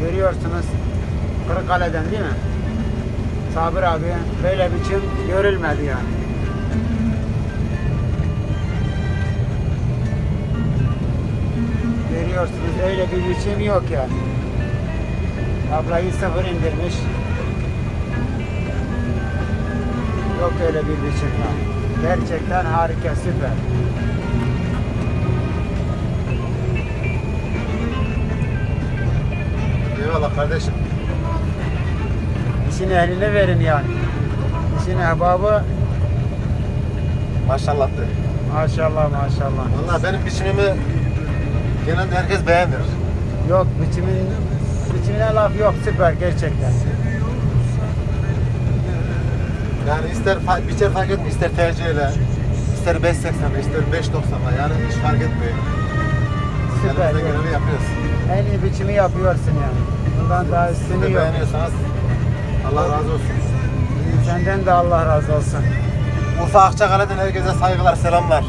Görüyorsunuz Kırıkkale'den değil mi? Sabir abi böyle biçim görülmedi yani. Görüyorsunuz öyle bir biçim yok yani. Ablayı sıfır indirmiş. Yok öyle bir biçim yani. Gerçekten harika süper. Eyvallah kardeşim. İşin ehline verin yani. İşin ehbabı Maşallah de. maşallah maşallah. Valla benim biçimimi genelde herkes beğenir. Yok biçimin biçimine laf yok süper gerçekten. Yani ister fa- biçer fark etmiyor, ister tercihle, ister 5.80'le, ister 5.90'la yani hiç fark etmiyor. Süper. Elimizden geleni yapıyoruz. En iyi biçimi yapıyorsun yani. Bundan daha Siz üstünü de yok. beğeniyorsanız Allah razı olsun. Senden de Allah razı olsun. Urfa Akçakale'den herkese saygılar, selamlar.